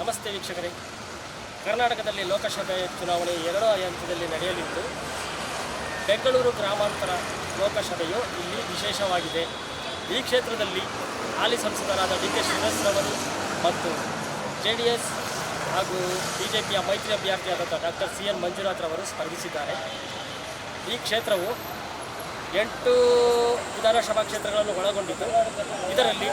ನಮಸ್ತೆ ವೀಕ್ಷಕರೇ. ಕರ್ನಾಟಕದಲ್ಲಿ ಲೋಕಸಭೆ ಚುನಾವಣೆ ಎರಡೂ ಹಂತದಲ್ಲಿ ನಡೆಯಲಿದ್ದು, ಬೆಂಗಳೂರು ಗ್ರಾಮಾಂತರ ಲೋಕಸಭೆಯು ಇಲ್ಲಿ ವಿಶೇಷವಾಗಿದೆ. ಈ ಕ್ಷೇತ್ರದಲ್ಲಿ ಹಾಲಿ ಸಂಸದರಾದ ಡಿ ಕೆ ಶ್ರೀನಿವಾಸರವರು ಮತ್ತು ಜೆ ಡಿ ಎಸ್ ಹಾಗೂ ಬಿ ಜೆ ಪಿಯ ಮೈತ್ರಿ ಅಭ್ಯರ್ಥಿಯಾದಂಥ ಡಾಕ್ಟರ್ ಸಿ ಎನ್ ಮಂಜುನಾಥ್ರವರು ಸ್ಪರ್ಧಿಸಿದ್ದಾರೆ. ಈ ಕ್ಷೇತ್ರವು ಎಂಟು ವಿಧಾನಸಭಾ ಕ್ಷೇತ್ರಗಳನ್ನು ಒಳಗೊಂಡಿದ್ದು. ಇದರಲ್ಲಿ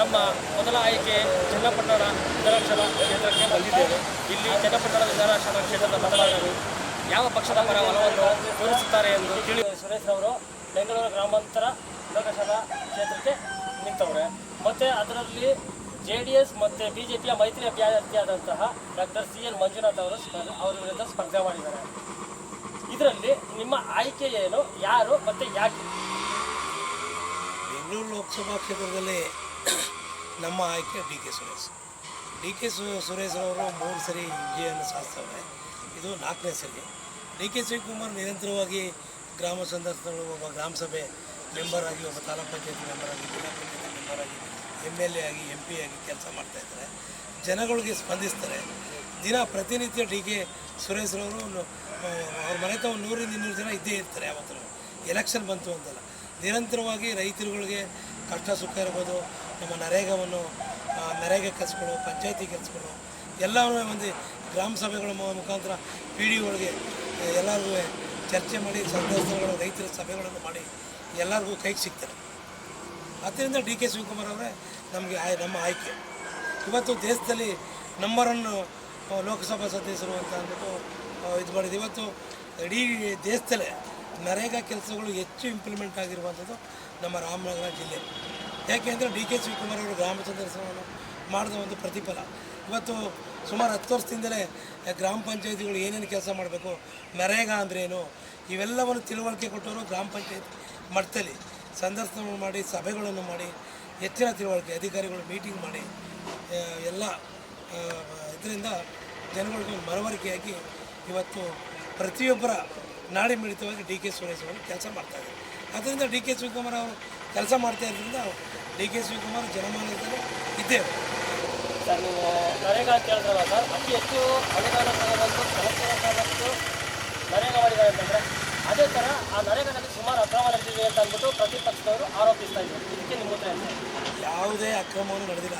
ನಮ್ಮ ಮೊದಲ ಆಯ್ಕೆ ಚನ್ನಪಟ್ಟಣ ವಿಧಾನಸಭಾ ಕ್ಷೇತ್ರಕ್ಕೆ ಬಂದಿದ್ದೇವೆ. ಇಲ್ಲಿ ಚನ್ನಪಟ್ಟಣ ವಿಧಾನಸಭಾ ಕ್ಷೇತ್ರದ ಮತದಾರರು ಯಾವ ಪಕ್ಷದ ಪರ ಒಲವನ್ನು ತೋರಿಸುತ್ತಾರೆ ಎಂದು ತಿಳಿ ಸುರೇಶ್ ಅವರು ಬೆಂಗಳೂರು ಗ್ರಾಮಾಂತರ ಲೋಕಸಭಾ ಕ್ಷೇತ್ರಕ್ಕೆ ನಿಂತವ್ರೆ. ಮತ್ತು ಅದರಲ್ಲಿ ಜೆ ಡಿ ಎಸ್ ಮತ್ತು ಬಿ ಜೆ ಪಿಯ ಮೈತ್ರಿ ಅಭ್ಯರ್ಥಿಯಾದಂತಹ ಡಾಕ್ಟರ್ ಸಿ ಎನ್ ಮಂಜುನಾಥ್ ಅವರು ಅವರ ವಿರುದ್ಧ ಸ್ಪರ್ಧೆ ಮಾಡಿದ್ದಾರೆ. ಇದರಲ್ಲಿ ನಿಮ್ಮ ಆಯ್ಕೆ ಏನು, ಯಾರು ಮತ್ತು ಯಾಕೆ? ಬೆಂಗಳೂರು ಲೋಕಸಭಾ ಕ್ಷೇತ್ರದಲ್ಲಿ ನಮ್ಮ ಆಯ್ಕೆ D K Suresh. D K Suresh ಅವರು ಮೂರು ಸರಿ ವಿಜಯವನ್ನು ಸಾಧಿಸ್ತವ್ರೆ ಇದು ನಾಲ್ಕನೇ ಸರಿ. ಡಿ ಕೆ ಶಿವಕುಮಾರ್ ನಿರಂತರವಾಗಿ ಗ್ರಾಮ ಸಂದರ್ಶನಗಳು ಒಬ್ಬ ಗ್ರಾಮ ಸಭೆ ಮೆಂಬರ್ ಆಗಿ, ಒಬ್ಬ ತಾಲೂಕು ಪಂಚಾಯತಿ ಮೆಂಬರ್ ಆಗಿ, ಜಿಲ್ಲಾ ಪಂಚಾಯತಿ ಮೆಂಬರ್ ಆಗಿ ಎಂ ಎಲ್ ಎ ಆಗಿ ಎಂ ಪಿ ಆಗಿ ಕೆಲಸ ಮಾಡ್ತಾಯಿದ್ದಾರೆ ಜನಗಳಿಗೆ ಸ್ಪಂದಿಸ್ತಾರೆ. ದಿನ ಪ್ರತಿನಿತ್ಯ ಡಿ ಕೆ ಸುರೇಶ್ರವರು ಅವ್ರ ಮನೆ ತಾವು ನೂರಿಂದ ಇನ್ನೂರು ಜನ ಇದ್ದೇ ಇರ್ತಾರೆ ಯಾವತ್ತೂ. ಎಲೆಕ್ಷನ್ ಬಂತು ಅಂತಲ್ಲ. ನಿರಂತರವಾಗಿ ರೈತರುಗಳಿಗೆ ಕಷ್ಟ ಸುಖ ಇರ್ಬೋದು, ನಮ್ಮ ನರೇಗವನ್ನು ನರೇಗಾ ಕೆಲಸಗಳು, ಪಂಚಾಯತಿ ಕೆಲಸಗಳು ಎಲ್ಲವೂ ಒಂದು ಗ್ರಾಮ ಸಭೆಗಳ ಮುಖಾಂತರ ಪಿ ಡಿ ಒಳಗೆ ಎಲ್ಲರಿಗೂ ಚರ್ಚೆ ಮಾಡಿ ಸಂದರ್ಶನಗಳು ರೈತರ ಸಭೆಗಳನ್ನು ಮಾಡಿ ಎಲ್ಲರಿಗೂ ಕೈಗೆ ಸಿಗ್ತಾರೆ ಆದ್ದರಿಂದ ಡಿ ಕೆ ಶಿವಕುಮಾರ್ ಅವರೇ ನಮಗೆ ನಮ್ಮ ಆಯ್ಕೆ. ಇವತ್ತು ದೇಶದಲ್ಲಿ ನಂಬರನ್ನು ಲೋಕಸಭಾ ಸದಸ್ಯರು ಅಂತ ಅಂದ್ಬಿಟ್ಟು ಇದು ಮಾಡಿದ್ದು ಇವತ್ತು ಇಡೀ ದೇಶದಲ್ಲೇ ನರೇಗಾ ಕೆಲಸಗಳು ಹೆಚ್ಚು ಇಂಪ್ಲಿಮೆಂಟ್ ಆಗಿರುವಂಥದ್ದು ನಮ್ಮ ರಾಮನಗರ ಜಿಲ್ಲೆ. ಯಾಕೆಂದರೆ ಡಿ ಕೆ ಶಿವಕುಮಾರ್ ಅವರು ಗ್ರಾಮ ಸಂದರ್ಶನವನ್ನು ಮಾಡಿದ ಒಂದು ಪ್ರತಿಫಲ. ಇವತ್ತು ಸುಮಾರು ಹತ್ತು ವರ್ಷದಿಂದಲೇ ಗ್ರಾಮ ಪಂಚಾಯತಿಗಳು ಏನೇನು ಕೆಲಸ ಮಾಡಬೇಕು, ನರೇಗಾ ಅಂದ್ರೇನು ಇವೆಲ್ಲವನ್ನು ತಿಳುವಳಿಕೆ ಕೊಟ್ಟವರು ಗ್ರಾಮ ಪಂಚಾಯತ್ ಮಟ್ಟದಲ್ಲಿ ಸಂದರ್ಶನವನ್ನು ಮಾಡಿ, ಸಭೆಗಳನ್ನು ಮಾಡಿ, ಹೆಚ್ಚಿನ ತಿಳುವಳಿಕೆ, ಅಧಿಕಾರಿಗಳು ಮೀಟಿಂಗ್ ಮಾಡಿ ಎಲ್ಲ ಇದರಿಂದ ಜನಗಳಿಗೆ ಮರವರಿಕೆಯಾಗಿ ಮನವರಿಕೆಯಾಗಿ ಇವತ್ತು ಪ್ರತಿಯೊಬ್ಬರ ನಾಡಿ ಮಿಡಿತವಾಗಿ ಡಿ ಕೆ ಸುರೇಶ್ ಅವರು ಕೆಲಸ ಮಾಡ್ತಾಯಿದ್ದಾರೆ ಆದ್ದರಿಂದ ಡಿ ಕೆ ಶಿವಕುಮಾರ್ ಅವರು ಕೆಲಸ ಮಾಡ್ತಾ ಇದ್ದರಿಂದ ಡಿ ಕೆ ಶಿವಕುಮಾರ್ ಜನಮಾನದಲ್ಲಿ ಇದ್ದೇವೆ. ಸರ್ ನೀವು ನರೇಗಾ ಅಂತ ಹೇಳಿದ್ರಲ್ಲ ಸರ್ ಅತಿ ಹೆಚ್ಚು ಅನುದಾನ ತಗೊಂಡು ಕೆಲಸ ತಗೊಂಡು ನರೇಗಾ ಮಾಡಿದ್ದಾರೆ ಅಂತಂದರೆ ಅದೇ ಥರ ಆ ನರೇಗಾದಲ್ಲಿ ಸುಮಾರು ಅಕ್ರಮ ನಡೆದಿದೆ ಅಂತ ಅಂದ್ಬಿಟ್ಟು ಪ್ರತಿಪಕ್ಷದವರು ಆರೋಪಿಸ್ತಾ ಇದ್ದಾರೆ ಇದಕ್ಕೆ ನಿಮ್ಮ ಉತ್ತರ? ಯಾವುದೇ ಅಕ್ರಮವನ್ನು ನಡೆದಿಲ್ಲ.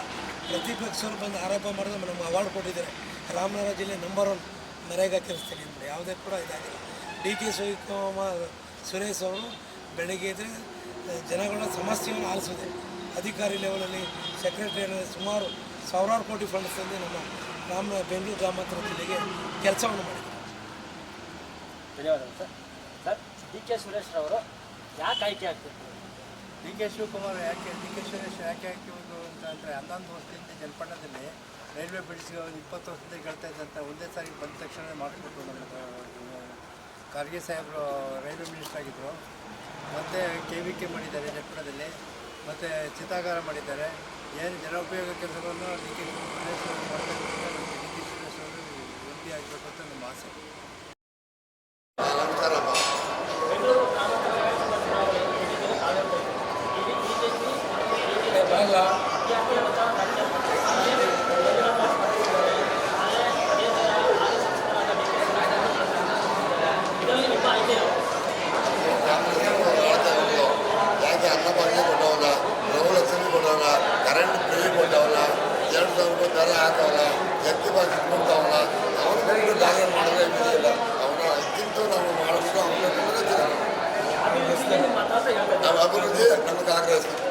ಪ್ರತಿಪಕ್ಷರು ಬಂದು ಆರೋಪ ಮಾಡಿದ್ರೆ ನಮ್ಗೆ ಅವಾರ್ಡ್ ಕೊಟ್ಟಿದ್ದಾರೆ. ರಾಮನಗರ ಜಿಲ್ಲೆ ನಂಬರ್ ಒನ್ ನರೇಗಾ ಕೆಲಸದಲ್ಲಿ ಅಂದರೆ ಯಾವುದೇ ಕೂಡ ಇದಾಗಿಲ್ಲ. ಡಿ ಕೆ ಶಿವಕುಮಾರ್ ಸುರೇಶ್ ಅವರು ಬೆಳಗ್ಗೆ ಇದ್ದರೆ ಜನಗಳ ಸಮಸ್ಯೆಯನ್ನು ಆಲಿಸಿದೆ ಅಧಿಕಾರಿ ಲೆವೆಲಲ್ಲಿ ಸೆಕ್ರೆಟರಿ ಸುಮಾರು ಸಾವಿರಾರು ಕೋಟಿ ಫಂಡ್ಸ್ ತಂದು ನಮ್ಮ ರಾಮ ಬೆಂಗಳೂರು ಗ್ರಾಮಾಂತರ ಜಿಲ್ಲೆಗೆ ಕೆಲಸವನ್ನು ಮಾಡಿದ್ದಾರೆ. ಧನ್ಯವಾದಗಳು sir. Sir D K Suresh ರವರು ಯಾಕೆ ಆಯ್ಕೆ ಆಗ್ತಿತ್ತು ಡಿ ಕೆ ಶಿವಕುಮಾರ್ ಯಾಕೆ ಡಿ ಕೆ ಸುರೇಶ್ ಯಾಕೆ ಆಯ್ಕೆ ಅಂತ ಅಂದರೆ ಹನ್ನೊಂದು ವರ್ಷದಿಂದ ಜನಪಣ್ಣದಲ್ಲಿ ರೈಲ್ವೆ ಬ್ರಿಡ್ಜ್ಗೆ ಒಂದು ಇಪ್ಪತ್ತು ವರ್ಷದಿಂದ ಕೇಳ್ತಾ ಇದ್ದಂಥ ಒಂದೇ ಸಾರಿ ಬಂದ ತಕ್ಷಣ ಮಾಡಿಕೊಟ್ರು ನಮ್ಮ ಖರ್ಗೆ ಸಾಹೇಬರು ರೈಲ್ವೆ ಮಿನಿಸ್ಟರ್ ಆಗಿದ್ದರು ಮತ್ತು ಕೆ ವಿ ಕೆ ಮಾಡಿದ್ದಾರೆ ಜನಪಣ್ಣದಲ್ಲಿ ಮತ್ತು ಚಿತಾಗಾರ ಮಾಡಿದ್ದಾರೆ. ಏನು ಜನೋಪಯೋಗ ಕೆಲಸಗಳನ್ನು ಡಿ ಕೆ ಅಂತ ನಮ್ಮ ಆಸೆ ಎರಡು ಸಾವಿರ ರೂಪಾಯಿ ದರ ಹಾಕವಲ್ಲ ಎತ್ತಿ ಬಾಕಿ ಕೊಡ್ತಾವಲ್ಲ ಅವನು ಬಂದು ಜಾಗ ಮಾಡಿದ್ರೆ ಇಲ್ಲ ಅವನ ಇದಕ್ಕಿಂತ ನಾವು ಮಾಡಬೇಕು ಅವನ ಅಭಿವೃದ್ಧಿಗೆ ನಿಮ್ಮ ಮತ ಅಂತ ಹೇಳ್ಬೇಕು ನಾವು ಅಭಿವೃದ್ಧಿ ನಮಗೆ ಆಗ್ರಹಿಸ್ತೀವಿ